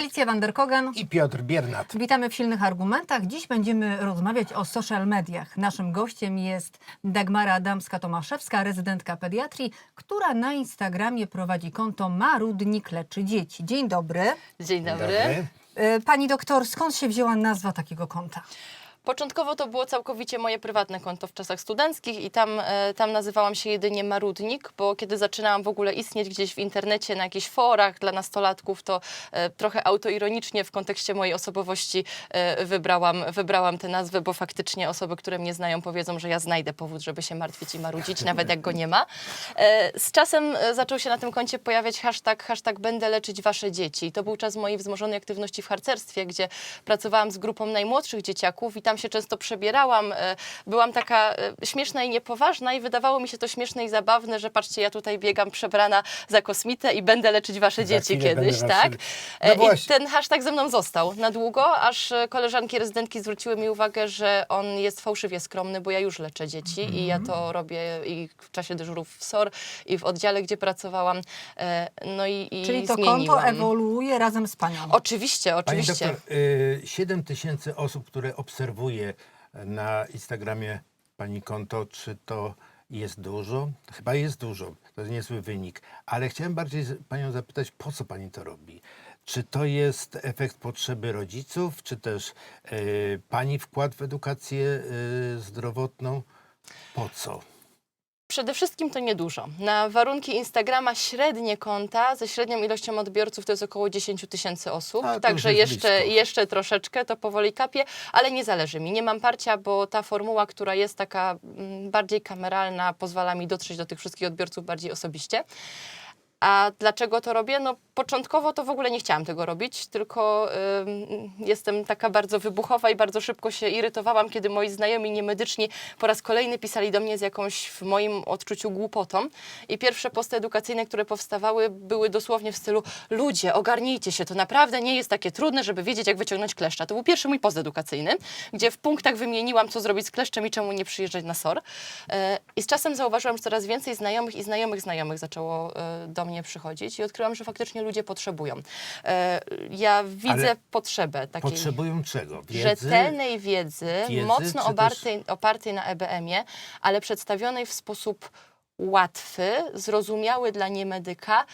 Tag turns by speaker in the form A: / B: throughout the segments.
A: Alicja Vanderkogan.
B: i Piotr Biernat.
A: Witamy w Silnych Argumentach. Dziś będziemy rozmawiać o social mediach. Naszym gościem jest Dagmara Adamska-Tomaszewska, rezydentka pediatrii, która na Instagramie prowadzi konto Marudnik Leczy Dzieci. Dzień dobry.
C: Dzień dobry.
B: Dobry.
A: E, Pani doktor, skąd się wzięła nazwa takiego konta?
C: Początkowo to było całkowicie moje prywatne konto w czasach studenckich i tam, e, tam nazywałam się jedynie Marudnik, bo kiedy zaczynałam w ogóle istnieć gdzieś w internecie, na jakichś forach dla nastolatków, to e, trochę autoironicznie w kontekście mojej osobowości e, wybrałam, wybrałam tę nazwę, bo faktycznie osoby, które mnie znają powiedzą, że ja znajdę powód, żeby się martwić i marudzić, nawet jak go nie ma. Z czasem zaczął się na tym koncie pojawiać hashtag, hashtag będę leczyć wasze dzieci. To był czas mojej wzmożonej aktywności w harcerstwie, gdzie pracowałam z grupą najmłodszych dzieciaków i tam się często przebierałam. E, Byłam taka e, śmieszna i niepoważna i wydawało mi się to śmieszne i zabawne, że patrzcie, ja tutaj biegam przebrana za kosmitę i będę leczyć wasze
B: Za
C: dzieci kiedyś, tak? E,
B: No
C: I
B: właśnie.
C: ten hashtag ze mną został na długo, aż koleżanki rezydentki zwróciły mi uwagę, że on jest fałszywie skromny, bo ja już leczę dzieci i ja to robię i w czasie dyżurów w SOR i w oddziale, gdzie pracowałam. No i, i
A: Czyli to
C: zmieniłam.
A: konto ewoluuje razem z Panią.
C: Oczywiście,
B: Pani
C: oczywiście.
B: doktor, y, 7 tysięcy osób, które obserwuje na Instagramie pani konto, czy to jest dużo? Chyba jest dużo, to jest niezły wynik, ale chciałem bardziej panią zapytać, po co pani to robi? Czy to jest efekt potrzeby rodziców, czy też y, pani wkład w edukację y, zdrowotną? Po co?
C: Przede wszystkim to niedużo. Na warunki Instagrama średnie konta ze średnią ilością odbiorców to jest około 10 tysięcy osób.
B: A,
C: Także jeszcze,
B: blisko.
C: jeszcze troszeczkę to powoli kapie, ale nie zależy mi. Nie mam parcia, bo ta formuła, która jest taka mm, bardziej kameralna, pozwala mi dotrzeć do tych wszystkich odbiorców bardziej osobiście. A dlaczego to robię? No początkowo to w ogóle nie chciałam tego robić, tylko ym, jestem taka bardzo wybuchowa i bardzo szybko się irytowałam, kiedy moi znajomi niemedyczni po raz kolejny pisali do mnie z jakąś w moim odczuciu głupotą. I pierwsze posty edukacyjne, które powstawały, były dosłownie w stylu ludzie, ogarnijcie się, to naprawdę nie jest takie trudne, żeby wiedzieć, jak wyciągnąć kleszcza. To był pierwszy mój post edukacyjny, gdzie w punktach wymieniłam, co zrobić z kleszczem i czemu nie przyjeżdżać na SOR. E, I z czasem zauważyłam, że coraz więcej znajomych i znajomych znajomych zaczęło e, do mnie przychodzić i odkryłam, że faktycznie ludzie potrzebują. E, Ja widzę
B: Ale
C: potrzebę takiej
B: Potrzebują czego? Wiedzy?
C: rzetelnej wiedzy,
B: wiedzy,
C: mocno opartej, opartej na EBM-ie, ale przedstawionej w sposób łatwy, zrozumiały dla niemedyka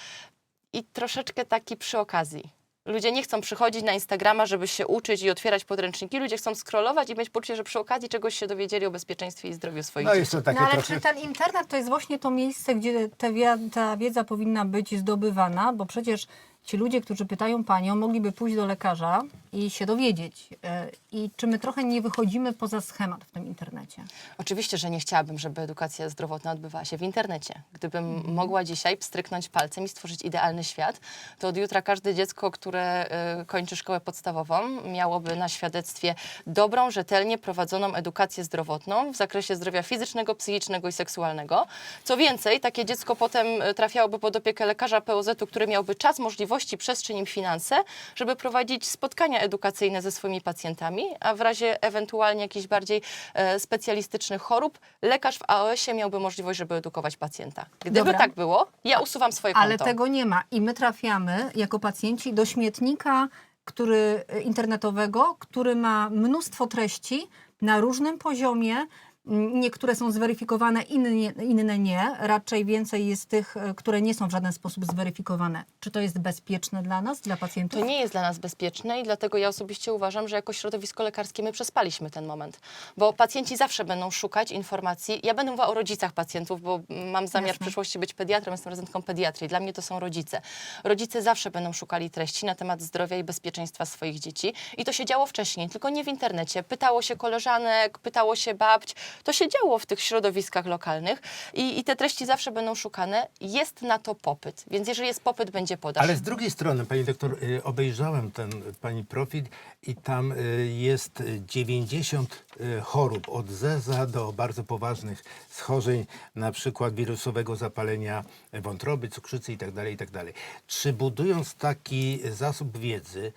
C: i troszeczkę taki przy okazji. Ludzie nie chcą przychodzić na Instagrama, żeby się uczyć i otwierać podręczniki. Ludzie chcą scrollować i mieć poczucie, że przy okazji czegoś się dowiedzieli o bezpieczeństwie i zdrowiu swoich
B: No
C: dzieci.
B: jest to takie
A: No ale
B: trochę...
A: czy ten internet to jest właśnie to miejsce, gdzie ta, wi- ta wiedza powinna być zdobywana? Bo przecież ci ludzie, którzy pytają panią, mogliby pójść do lekarza i się dowiedzieć. E, I czy my trochę nie wychodzimy poza schemat w tym internecie?
C: Oczywiście, że nie chciałabym, żeby edukacja zdrowotna odbywała się w internecie. Gdybym mogła dzisiaj pstryknąć palcem i stworzyć idealny świat, to od jutra każde dziecko, które y, kończy szkołę podstawową, miałoby na świadectwie dobrą, rzetelnie prowadzoną edukację zdrowotną w zakresie zdrowia fizycznego, psychicznego i seksualnego. Co więcej, takie dziecko potem y, trafiałoby pod opiekę lekarza POZ-u, który miałby czas, możliwości, przestrzeń i finanse, żeby prowadzić spotkania edukacyjne ze swoimi pacjentami, a w razie ewentualnie jakichś bardziej e, specjalistycznych chorób, lekarz w AOS-ie miałby możliwość, żeby edukować pacjenta. Gdyby
A: Dobra.
C: tak było, ja usuwam swoje konto.
A: Ale tego nie ma. I my trafiamy jako pacjenci do śmietnika który, e, internetowego, który ma mnóstwo treści na różnym poziomie. Niektóre są zweryfikowane, inne, inne nie. Raczej więcej jest tych, e, które nie są w żaden sposób zweryfikowane. Czy to jest bezpieczne dla nas, dla pacjentów?
C: To nie jest dla nas bezpieczne i dlatego ja osobiście uważam, że jako środowisko lekarskie my przespaliśmy ten moment. Bo pacjenci zawsze będą szukać informacji. Ja będę mówiła o rodzicach pacjentów, bo mam zamiar
A: Jasne.
C: w przyszłości być pediatrą, jestem rezydentką pediatrii. Dla mnie to są rodzice. Rodzice zawsze będą szukali treści na temat zdrowia i bezpieczeństwa swoich dzieci. I to się działo wcześniej, tylko nie w internecie. Pytało się koleżanek, pytało się babć. To się działo w tych środowiskach lokalnych i, i te treści zawsze będą szukane. Jest na to popyt, więc jeżeli jest popyt, będzie podaż.
B: Ale z drugiej strony, pani doktor, y, obejrzałem ten pani profil i tam y, jest y, 90 y, chorób od zeza do bardzo poważnych schorzeń, na przykład wirusowego zapalenia wątroby, cukrzycy itd. itd. Czy budując taki zasób wiedzy,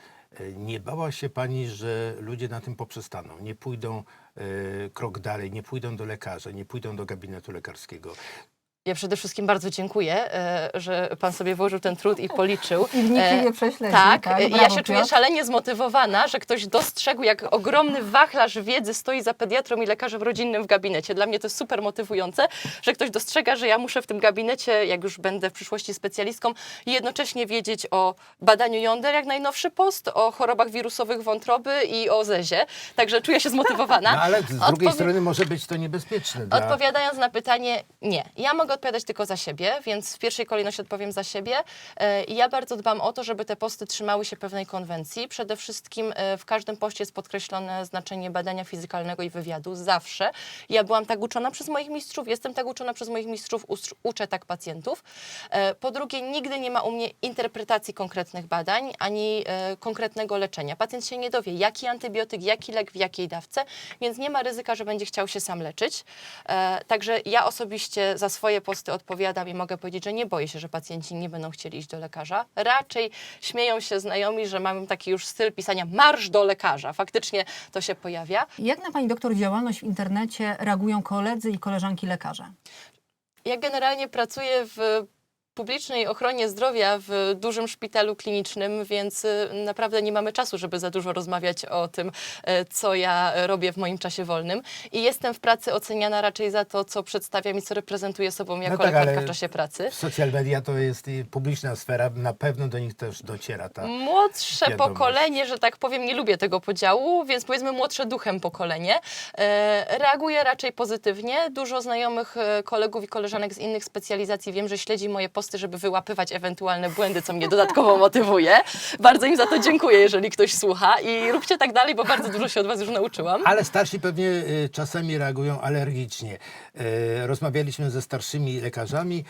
B: nie bała się pani, że ludzie na tym poprzestaną, nie pójdą y, krok dalej, nie pójdą do lekarza, nie pójdą do gabinetu lekarskiego?
C: Ja przede wszystkim bardzo dziękuję, e, że pan sobie włożył ten trud i policzył.
A: I wnikliwie
C: E,
A: prześledził,
C: Tak,
A: tak?
C: e, i ja
A: Brawo,
C: się czuję szalenie zmotywowana, że ktoś dostrzegł, jak ogromny wachlarz wiedzy stoi za pediatrą i lekarzem rodzinnym w gabinecie. Dla mnie to jest super motywujące, że ktoś dostrzega, że ja muszę w tym gabinecie, jak już będę w przyszłości specjalistką, jednocześnie wiedzieć o badaniu jąder, jak najnowszy post, o chorobach wirusowych wątroby i o zezie. Także czuję się zmotywowana.
B: No ale z drugiej
C: Odpowie-
B: strony może być to niebezpieczne. Dla...
C: Odpowiadając na pytanie, nie. Ja mogę odpowiadać tylko za siebie, więc w pierwszej kolejności odpowiem za siebie. E, I ja bardzo dbam o to, żeby te posty trzymały się pewnej konwencji. Przede wszystkim e, w każdym poście jest podkreślone znaczenie badania fizykalnego i wywiadu. Zawsze. Ja byłam tak uczona przez moich mistrzów, jestem tak uczona przez moich mistrzów, uczę tak pacjentów. E, Po drugie, nigdy nie ma u mnie interpretacji konkretnych badań, ani konkretnego leczenia. Pacjent się nie dowie, jaki antybiotyk, jaki lek, w jakiej dawce, więc nie ma ryzyka, że będzie chciał się sam leczyć. Także ja osobiście za swoje posty odpowiadam i mogę powiedzieć, że nie boję się, że pacjenci nie będą chcieli iść do lekarza. Raczej śmieją się znajomi, że mam taki już styl pisania marsz do lekarza. Faktycznie to się pojawia.
A: Jak na Pani doktor działalność w internecie reagują koledzy i koleżanki lekarze?
C: Ja generalnie pracuję w publicznej ochronie zdrowia w dużym szpitalu klinicznym, więc y, naprawdę nie mamy czasu, żeby za dużo rozmawiać o tym, e, co ja robię w moim czasie wolnym. I jestem w pracy oceniana raczej za to, co przedstawiam i co reprezentuję sobą jako
B: tak,
C: lekarka w czasie pracy.
B: Social media to jest publiczna sfera, na pewno do nich też dociera ta.
C: Młodsze
B: wiadomość.
C: pokolenie, że tak powiem, nie lubię tego podziału, więc powiedzmy młodsze duchem pokolenie. E, reaguje raczej pozytywnie. Dużo znajomych e, kolegów i koleżanek z innych specjalizacji wiem, że śledzi moje posty, żeby wyłapywać ewentualne błędy, co mnie dodatkowo motywuje. Bardzo im za to dziękuję, jeżeli ktoś słucha i róbcie tak dalej, bo bardzo dużo się od Was już nauczyłam.
B: Ale starsi pewnie y, czasami reagują alergicznie. Y, Rozmawialiśmy ze starszymi lekarzami,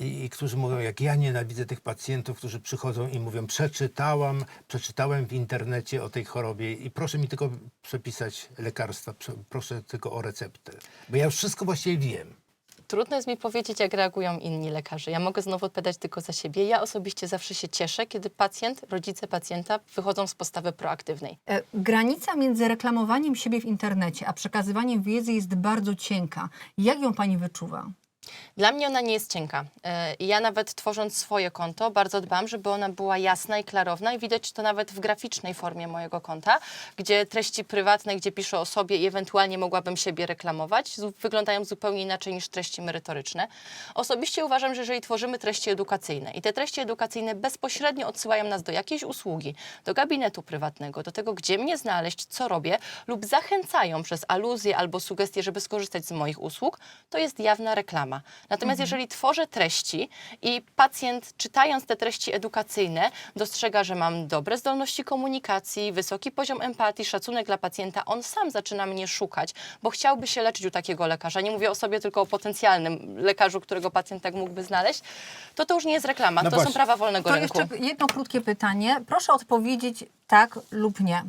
B: i, i którzy mówią, jak ja nienawidzę tych pacjentów, którzy przychodzą i mówią, przeczytałam, przeczytałem w internecie o tej chorobie i proszę mi tylko przepisać lekarstwa, proszę tylko o receptę. Bo ja już wszystko właściwie wiem.
C: Trudno jest mi powiedzieć, jak reagują inni lekarze. Ja mogę znowu odpowiadać tylko za siebie. Ja osobiście zawsze się cieszę, kiedy pacjent, rodzice pacjenta wychodzą z postawy proaktywnej.
A: E, Granica między reklamowaniem siebie w internecie, a przekazywaniem wiedzy jest bardzo cienka. Jak ją Pani wyczuwa?
C: Dla mnie ona nie jest cienka. I Ja nawet tworząc swoje konto bardzo dbam, żeby ona była jasna i klarowna i widać to nawet w graficznej formie mojego konta, gdzie treści prywatne, gdzie piszę o sobie i ewentualnie mogłabym siebie reklamować, wyglądają zupełnie inaczej niż treści merytoryczne. Osobiście uważam, że jeżeli tworzymy treści edukacyjne i te treści edukacyjne bezpośrednio odsyłają nas do jakiejś usługi, do gabinetu prywatnego, do tego, gdzie mnie znaleźć, co robię, lub zachęcają przez aluzję albo sugestie, żeby skorzystać z moich usług, to jest jawna reklama. Natomiast jeżeli tworzę treści i pacjent czytając te treści edukacyjne dostrzega, że mam dobre zdolności komunikacji, wysoki poziom empatii, szacunek dla pacjenta, on sam zaczyna mnie szukać, bo chciałby się leczyć u takiego lekarza. Nie mówię o sobie, tylko o potencjalnym lekarzu, którego pacjent tak mógłby znaleźć. To to już nie jest reklama,
B: No
C: to
B: właśnie.
C: są prawa wolnego
A: To
C: rynku.
A: jeszcze jedno krótkie pytanie. Proszę odpowiedzieć tak lub nie.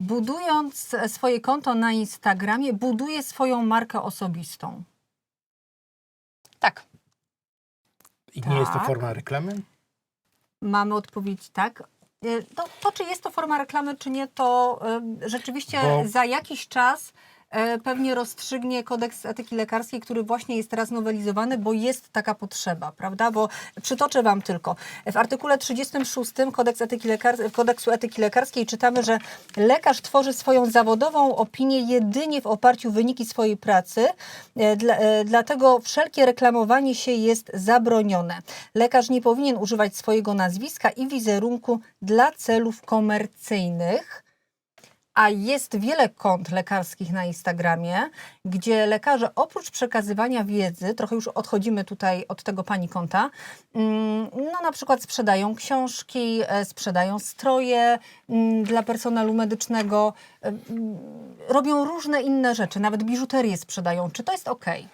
A: Budując swoje konto na Instagramie, buduje swoją markę osobistą.
C: Tak.
B: I nie jest to
A: Tak.
B: forma reklamy?
A: Mamy odpowiedź tak. To, to czy jest to forma reklamy, czy nie, to e, rzeczywiście
B: Bo-
A: za jakiś czas pewnie rozstrzygnie kodeks etyki lekarskiej, który właśnie jest teraz nowelizowany, bo jest taka potrzeba, prawda? Bo przytoczę Wam tylko. W artykule 36 kodeks etyki kodeksu etyki lekarskiej czytamy, że lekarz tworzy swoją zawodową opinię jedynie w oparciu o wyniki swojej pracy, e, dla, e, dlatego wszelkie reklamowanie się jest zabronione. Lekarz nie powinien używać swojego nazwiska i wizerunku dla celów komercyjnych. A jest wiele kont lekarskich na Instagramie, gdzie lekarze oprócz przekazywania wiedzy, trochę już odchodzimy tutaj od tego pani konta, mm, no na przykład sprzedają książki, e, sprzedają stroje mm, dla personelu medycznego, e, mm, robią różne inne rzeczy, nawet biżuterię sprzedają. Czy to jest okej?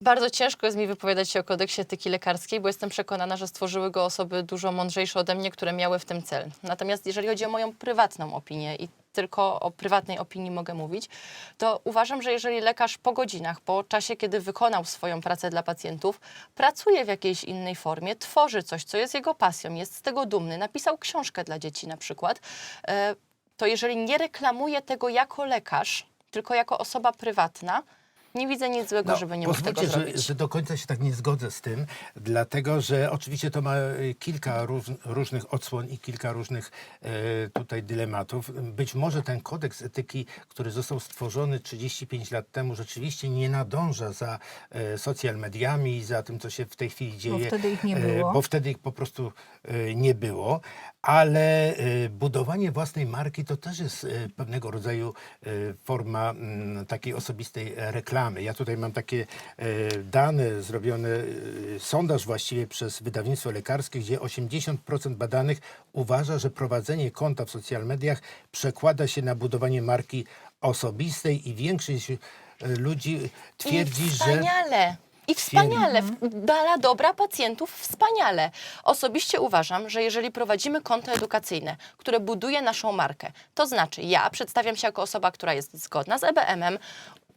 C: Bardzo ciężko jest mi wypowiadać się o kodeksie etyki lekarskiej, bo jestem przekonana, że stworzyły go osoby dużo mądrzejsze ode mnie, które miały w tym cel. Natomiast jeżeli chodzi o moją prywatną opinię i tylko o prywatnej opinii mogę mówić, to uważam, że jeżeli lekarz po godzinach, po czasie, kiedy wykonał swoją pracę dla pacjentów, pracuje w jakiejś innej formie, tworzy coś, co jest jego pasją, jest z tego dumny, napisał książkę dla dzieci na przykład, e, to jeżeli nie reklamuje tego jako lekarz, tylko jako osoba prywatna, Nie widzę nic złego, żeby nie mógł tego
B: No, pozwólcie,
C: zrobić.
B: że, że do końca się tak nie zgodzę z tym, dlatego że oczywiście to ma e, kilka róż, różnych odsłon i kilka różnych e, tutaj dylematów. Być może ten kodeks etyki, który został stworzony 35 lat temu, rzeczywiście nie nadąża za e, social mediami i za tym, co się w tej chwili dzieje.
A: wtedy ich nie
B: e,
A: było.
B: Bo wtedy ich po prostu e, nie było, ale e, budowanie własnej marki to też jest e, pewnego rodzaju e, forma mm, takiej osobistej e, reklamy. Ja tutaj mam takie e, dane zrobione, e, sondaż właściwie przez wydawnictwo lekarskie, gdzie 80% badanych uważa, że prowadzenie konta w social mediach przekłada się na budowanie marki osobistej i większość e, ludzi twierdzi,
C: I
B: że
C: wspaniale. I wspaniale, w- dla dobra pacjentów wspaniale. Osobiście uważam, że jeżeli prowadzimy konto edukacyjne, które buduje naszą markę, to znaczy ja przedstawiam się jako osoba, która jest zgodna z EBM-em,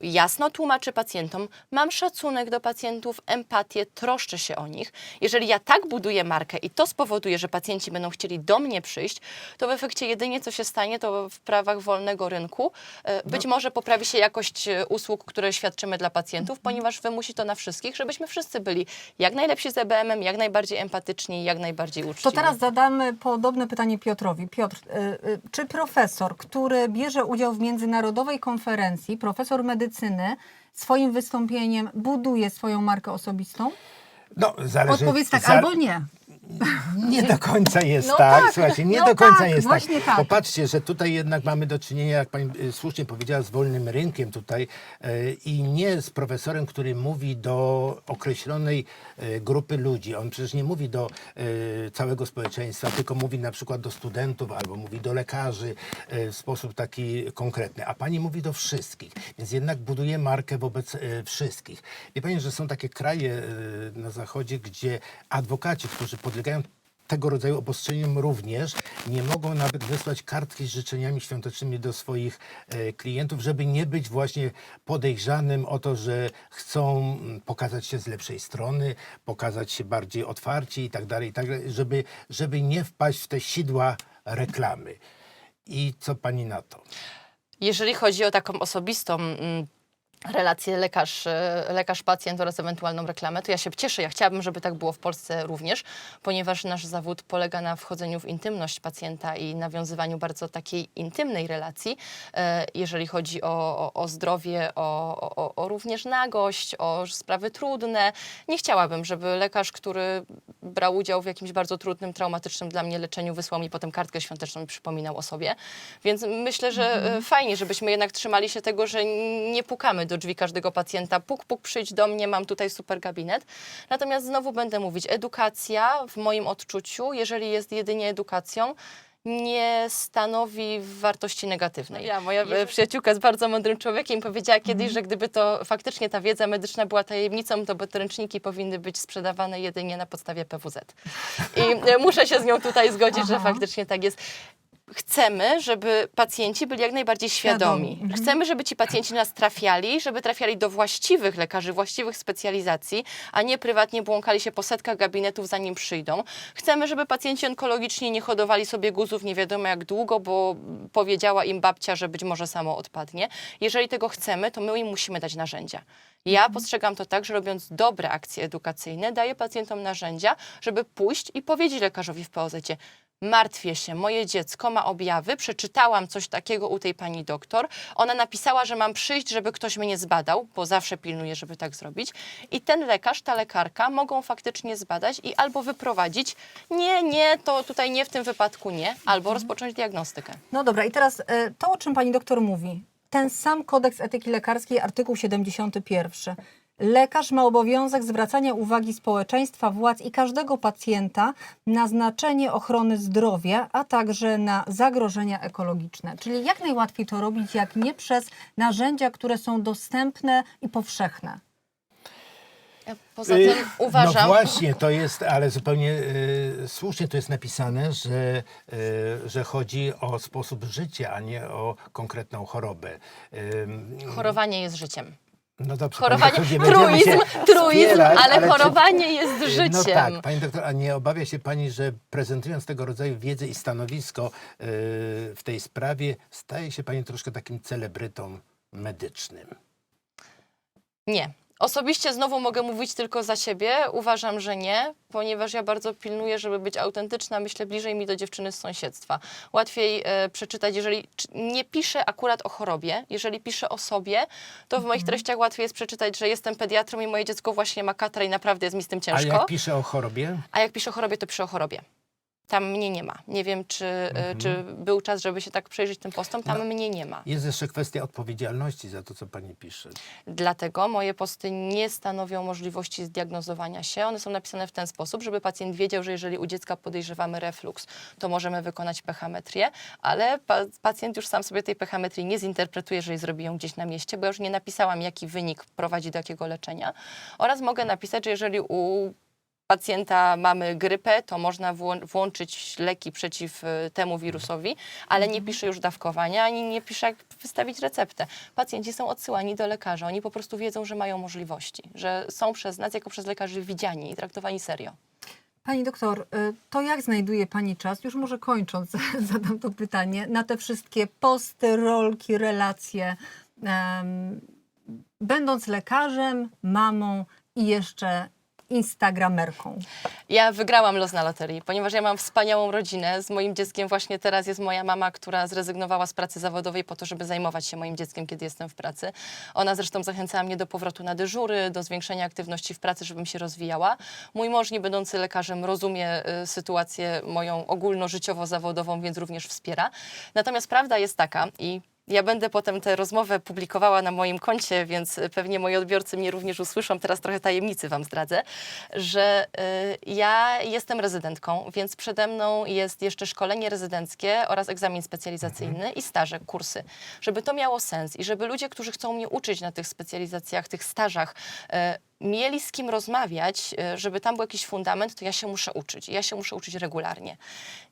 C: jasno tłumaczę pacjentom, mam szacunek do pacjentów, empatię, troszczę się o nich. Jeżeli ja tak buduję markę i to spowoduje, że pacjenci będą chcieli do mnie przyjść, to w efekcie jedynie co się stanie, to w prawach wolnego rynku e, być może poprawi się jakość e, usług, które świadczymy dla pacjentów, ponieważ wymusi to na wszystkich, żebyśmy wszyscy byli jak najlepsi z EBM-em, jak najbardziej empatyczni jak najbardziej uczciwi.
A: To teraz zadamy podobne pytanie Piotrowi. Piotr, y, czy profesor, który bierze udział w międzynarodowej konferencji, profesor medycyny, swoim wystąpieniem buduje swoją markę osobistą?
B: no, zależy...
A: Odpowiedz tak
B: za-
A: albo nie.
B: Nie do końca jest
A: No
B: tak,
A: tak,
B: słuchajcie, nie
A: no
B: do końca
A: tak,
B: jest
A: właśnie
B: tak.
A: tak.
B: Popatrzcie, że tutaj jednak mamy do czynienia, jak pani y, słusznie powiedziała, z wolnym rynkiem tutaj y, i nie z profesorem, który mówi do określonej y, grupy ludzi. On przecież nie mówi do y, całego społeczeństwa, tylko mówi na przykład do studentów albo mówi do lekarzy y, w sposób taki konkretny. A pani mówi do wszystkich, więc jednak buduje markę wobec y, wszystkich. Wie pani, że są takie kraje y, na zachodzie, gdzie adwokaci, którzy podlegają tego rodzaju obostrzeniom również nie mogą nawet wysłać kartki z życzeniami świątecznymi do swoich e, klientów, żeby nie być właśnie podejrzanym o to, że chcą mm, pokazać się z lepszej strony, pokazać się bardziej otwarci i tak dalej, i tak dalej, żeby, żeby nie wpaść w te sidła reklamy. I co pani na to?
C: Jeżeli chodzi o taką osobistą relację lekarz, e, lekarz-pacjent oraz ewentualną reklamę, to ja się cieszę. Ja chciałabym, żeby tak było w Polsce również, ponieważ nasz zawód polega na wchodzeniu w intymność pacjenta i nawiązywaniu bardzo takiej intymnej relacji, e, jeżeli chodzi o, o, o zdrowie, o, o, o również nagość, o sprawy trudne. Nie chciałabym, żeby lekarz, który brał udział w jakimś bardzo trudnym, traumatycznym dla mnie leczeniu, wysłał mi potem kartkę świąteczną i przypominał o sobie. Więc myślę, że e, fajnie, żebyśmy jednak trzymali się tego, że nie pukamy do drzwi każdego pacjenta. Puk, puk, przyjdź do mnie, mam tutaj super gabinet. Natomiast znowu będę mówić, edukacja w moim odczuciu, jeżeli jest jedynie edukacją, nie stanowi wartości negatywnej. Ja, moja e, przyjaciółka jest bardzo mądrym człowiekiem i powiedziała kiedyś, że gdyby to faktycznie ta wiedza medyczna była tajemnicą, to podręczniki powinny być sprzedawane jedynie na podstawie PWZ. I muszę się z nią tutaj zgodzić, że
A: Aha.
C: faktycznie tak jest chcemy, żeby pacjenci byli jak najbardziej świadomi.
A: Mhm.
C: Chcemy, żeby ci pacjenci nas trafiali, żeby trafiali do właściwych lekarzy, właściwych specjalizacji, a nie prywatnie błąkali się po setkach gabinetów, zanim przyjdą. Chcemy, żeby pacjenci onkologiczni nie hodowali sobie guzów nie wiadomo jak długo, bo powiedziała im babcia, że być może samo odpadnie. Jeżeli tego chcemy, to my im musimy dać narzędzia. Ja postrzegam to tak, że robiąc dobre akcje edukacyjne, daję pacjentom narzędzia, żeby pójść i powiedzieć lekarzowi w POZ. Martwię się, moje dziecko ma objawy, przeczytałam coś takiego u tej pani doktor. Ona napisała, że mam przyjść, żeby ktoś mnie zbadał, bo zawsze pilnuję, żeby tak zrobić. I ten lekarz, ta lekarka mogą faktycznie zbadać i albo wyprowadzić, nie, nie, to tutaj nie w tym wypadku nie, albo rozpocząć diagnostykę.
A: No dobra, i teraz e, to, o czym pani doktor mówi. Ten sam kodeks etyki lekarskiej, artykuł 71. Lekarz ma obowiązek zwracania uwagi społeczeństwa, władz i każdego pacjenta na znaczenie ochrony zdrowia, a także na zagrożenia ekologiczne. Czyli jak najłatwiej to robić, jak nie przez narzędzia, które są dostępne i powszechne.
C: Ja Poza tym
B: Y,
C: uważam...
B: No właśnie, to jest, ale zupełnie y, słusznie to jest napisane, że, y, że chodzi o sposób życia, a nie o konkretną chorobę. Ym,
C: Chorowanie jest życiem.
B: No dobrze,
C: Chorowanie,
B: pani doktor, nie będziemy
C: truizm, truizm, ale,
B: czy-
C: chorowanie jest życiem.
B: No tak, pani doktor, a nie obawia się pani, że prezentując tego rodzaju wiedzę i stanowisko y, w tej sprawie, staje się pani troszkę takim celebrytą medycznym?
C: Nie. Osobiście znowu mogę mówić tylko za siebie. Uważam, że nie, ponieważ ja bardzo pilnuję, żeby być autentyczna. Myślę bliżej mi do dziewczyny z sąsiedztwa. Łatwiej e, przeczytać, jeżeli nie piszę akurat o chorobie, jeżeli piszę o sobie, to w moich treściach łatwiej jest przeczytać, że jestem pediatrą i moje dziecko właśnie ma katarę i naprawdę jest mi z tym
B: A
C: ciężko.
B: jak pisze o chorobie?
C: A jak piszę o chorobie, to piszę o chorobie. Tam mnie nie ma. Nie wiem, czy, e, czy był czas, żeby się tak przejrzeć tym postom. Tam
B: No.
C: mnie nie ma.
B: Jest jeszcze kwestia odpowiedzialności za to, co pani pisze.
C: Dlatego moje posty nie stanowią możliwości zdiagnozowania się. One są napisane w ten sposób, żeby pacjent wiedział, że jeżeli u dziecka podejrzewamy reflux, to możemy wykonać pechametrię, ale pa pacjent już sam sobie tej pechametrii nie zinterpretuje, jeżeli zrobi ją gdzieś na mieście, bo ja już nie napisałam, jaki wynik prowadzi do jakiego leczenia. Oraz mogę napisać, że jeżeli u pacjenta mamy grypę, to można włą- włączyć leki przeciw y, temu wirusowi, ale nie pisze już dawkowania, ani nie pisze, jak wystawić receptę. Pacjenci są odsyłani do lekarza. Oni po prostu wiedzą, że mają możliwości, że są przez nas, jako przez lekarzy, widziani i traktowani serio.
A: Pani doktor, y, to jak znajduje Pani czas, już może kończąc, zadam to pytanie, na te wszystkie posty, rolki, relacje, będąc lekarzem, mamą i jeszcze instagramerką?
C: Ja wygrałam los na loterii, ponieważ ja mam wspaniałą rodzinę. Z moim dzieckiem właśnie teraz jest moja mama, która zrezygnowała z pracy zawodowej po to, żeby zajmować się moim dzieckiem, kiedy jestem w pracy. Ona zresztą zachęcała mnie do powrotu na dyżury, do zwiększenia aktywności w pracy, żebym się rozwijała. Mój mąż, nie będący lekarzem, rozumie y, sytuację moją ogólnożyciowo-zawodową, więc również wspiera. Natomiast prawda jest taka i ja będę potem tę rozmowę publikowała na moim koncie, więc pewnie moi odbiorcy mnie również usłyszą. Teraz trochę tajemnicy Wam zdradzę, że y, ja jestem rezydentką, więc przede mną jest jeszcze szkolenie rezydenckie oraz egzamin specjalizacyjny i staże, kursy. Żeby to miało sens i żeby ludzie, którzy chcą mnie uczyć na tych specjalizacjach, tych stażach, y, mieli z kim rozmawiać, y, żeby tam był jakiś fundament, to ja się muszę uczyć. Ja się muszę uczyć regularnie.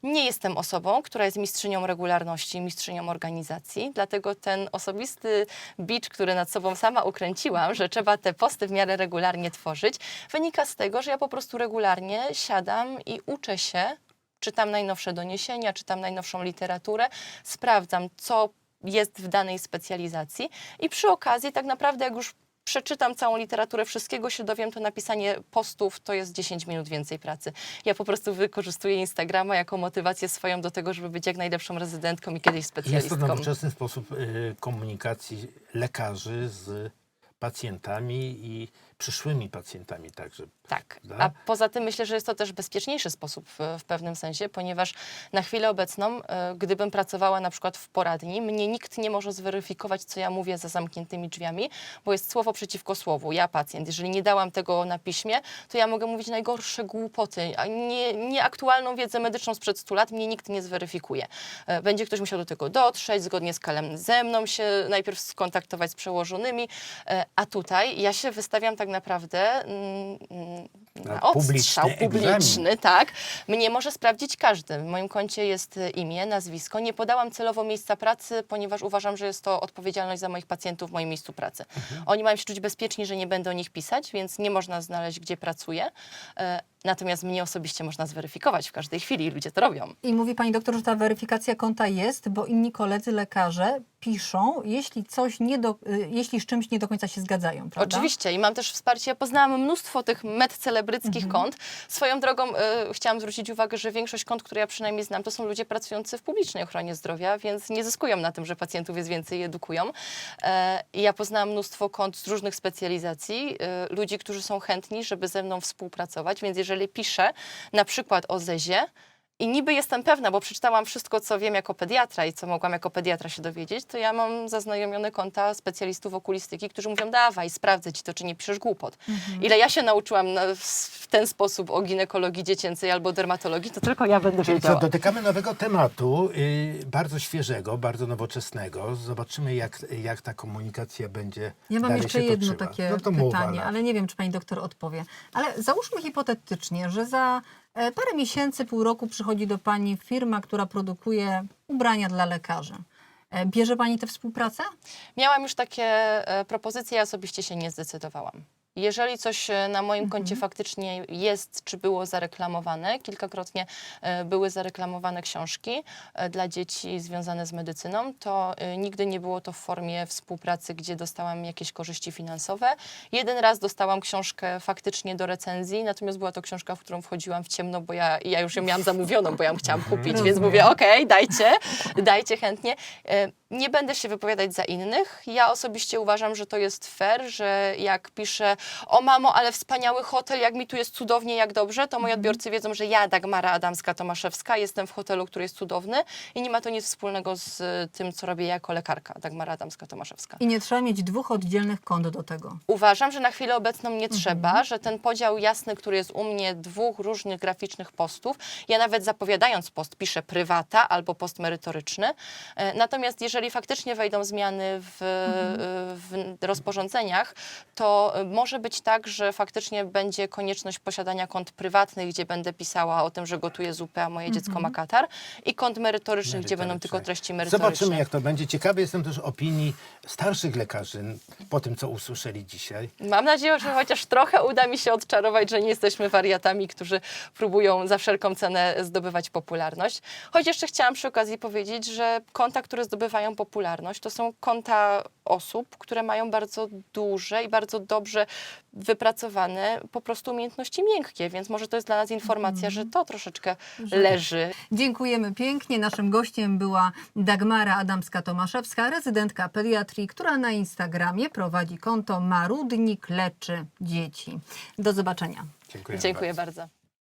C: Nie jestem osobą, która jest mistrzynią regularności, mistrzynią organizacji, dlatego ten osobisty bicz, który nad sobą sama ukręciłam, że trzeba te posty w miarę regularnie tworzyć, wynika z tego, że ja po prostu regularnie siadam i uczę się, czytam najnowsze doniesienia, czytam najnowszą literaturę, sprawdzam, co jest w danej specjalizacji i przy okazji tak naprawdę jak już przeczytam całą literaturę, wszystkiego się dowiem, to napisanie postów to jest 10 minut więcej pracy. Ja po prostu wykorzystuję Instagrama jako motywację swoją do tego, żeby być jak najlepszą rezydentką i kiedyś
B: Jest to
C: specjalistką.
B: nowoczesny sposób y, komunikacji lekarzy z pacjentami i przyszłymi pacjentami także.
C: Tak.
B: Prawda?
C: A poza tym myślę, że jest to też bezpieczniejszy sposób w, w pewnym sensie, ponieważ na chwilę obecną, e, gdybym pracowała na przykład w poradni, mnie nikt nie może zweryfikować, co ja mówię za zamkniętymi drzwiami, bo jest słowo przeciwko słowu. Ja pacjent. Jeżeli nie dałam tego na piśmie, to ja mogę mówić najgorsze głupoty, a nie, nieaktualną wiedzę medyczną sprzed 100 lat mnie nikt nie zweryfikuje. E, Będzie ktoś musiał do tego dotrzeć, zgodnie z kalem ze mną się najpierw skontaktować z przełożonymi, e, a tutaj ja się wystawiam tak naprawdę. Mm, mm, na odstrzał
B: publiczny egzamin.
C: publiczny, tak. Mnie może sprawdzić każdy. W moim koncie jest e, imię, nazwisko. Nie podałam celowo miejsca pracy, ponieważ uważam, że jest to odpowiedzialność za moich pacjentów w moim miejscu pracy.
B: Mhm.
C: Oni mają się czuć bezpieczni, że nie będę o nich pisać, więc nie można znaleźć, gdzie pracuję. E, Natomiast mnie osobiście można zweryfikować w każdej chwili i ludzie to robią.
A: I mówi pani doktor, że ta weryfikacja konta jest, bo inni koledzy lekarze piszą, jeśli coś nie do, y, jeśli z czymś nie do końca się zgadzają, prawda?
C: Oczywiście i mam też wsparcie. Ja poznałam mnóstwo tych medcelebryckich kont. Swoją drogą e, chciałam zwrócić uwagę, że większość kont, które ja przynajmniej znam, to są ludzie pracujący w publicznej ochronie zdrowia, więc nie zyskują na tym, że pacjentów jest więcej i edukują. E, ja poznałam mnóstwo kont z różnych specjalizacji, e, ludzi, którzy są chętni, żeby ze mną współpracować, więc jeżeli piszę na przykład o zezie, i niby jestem pewna, bo przeczytałam wszystko, co wiem jako pediatra i co mogłam jako pediatra się dowiedzieć, to ja mam zaznajomione konta specjalistów okulistyki, którzy mówią, dawaj, sprawdzę ci to, czy nie piszesz głupot. Ile ja się nauczyłam na, w ten sposób o ginekologii dziecięcej albo dermatologii, to tylko ja będę
B: Czyli co,
C: wiedziała.
B: dotykamy nowego tematu, y, bardzo świeżego, bardzo nowoczesnego. Zobaczymy, jak, jak ta komunikacja będzie
A: Ja mam
B: dalej
A: jeszcze
B: się
A: jedno
B: toczyła.
A: takie
B: no to
A: pytanie, ale nie wiem, czy pani doktor odpowie. Ale załóżmy hipotetycznie, że za parę miesięcy, pół roku przychodzi do pani firma, która produkuje ubrania dla lekarzy. E, Bierze pani tę współpracę?
C: Miałam już takie e, propozycje, ja osobiście się nie zdecydowałam. Jeżeli coś e, na moim koncie faktycznie jest, czy było zareklamowane, kilkakrotnie e, były zareklamowane książki e, dla dzieci związane z medycyną, to nigdy nie było to w formie współpracy, gdzie dostałam jakieś korzyści finansowe. Jeden raz dostałam książkę faktycznie do recenzji, natomiast była to książka, w którą wchodziłam w ciemno, bo ja, ja już ją miałam zamówioną, bo ja ją chciałam kupić, więc
A: Rozumiem.
C: mówię, okej, dajcie, dajcie chętnie. Nie będę się wypowiadać za innych. Ja osobiście uważam, że to jest fair, że jak piszę o mamo, ale wspaniały hotel, jak mi tu jest cudownie, jak dobrze, to moi odbiorcy wiedzą, że ja, Dagmara Adamska-Tomaszewska, jestem w hotelu, który jest cudowny i nie ma to nic wspólnego z e, tym, co robię ja jako lekarka, Dagmara Adamska-Tomaszewska.
A: I nie trzeba mieć dwóch oddzielnych kont do tego.
C: Uważam, że na chwilę obecną nie trzeba, że ten podział jasny, który jest u mnie dwóch różnych graficznych postów, ja nawet zapowiadając post piszę prywata albo post merytoryczny. E, Natomiast jeżeli faktycznie wejdą zmiany w, w rozporządzeniach, to może być tak, że faktycznie będzie konieczność posiadania kont prywatnych, gdzie będę pisała o tym, że gotuję zupę, a moje dziecko ma katar i kont merytorycznych, gdzie będą tylko treści merytoryczne.
B: Zobaczymy, jak to będzie. Ciekawy jestem też opinii starszych lekarzy po tym, co usłyszeli dzisiaj.
C: Mam nadzieję, że chociaż trochę uda mi się odczarować, że nie jesteśmy wariatami, którzy próbują za wszelką cenę zdobywać popularność. Choć jeszcze chciałam przy okazji powiedzieć, że konta, które zdobywają popularność, to są konta osób, które mają bardzo duże i bardzo dobrze wypracowane po prostu umiejętności miękkie, więc może to jest dla nas informacja, że to troszeczkę leży
A: Dziękujemy pięknie. Naszym gościem była Dagmara Adamska-Tomaszewska, rezydentka pediatrii, która na Instagramie prowadzi konto Marudnik Leczy Dzieci. Do zobaczenia.
B: Dziękuję
C: Dziękuję bardzo.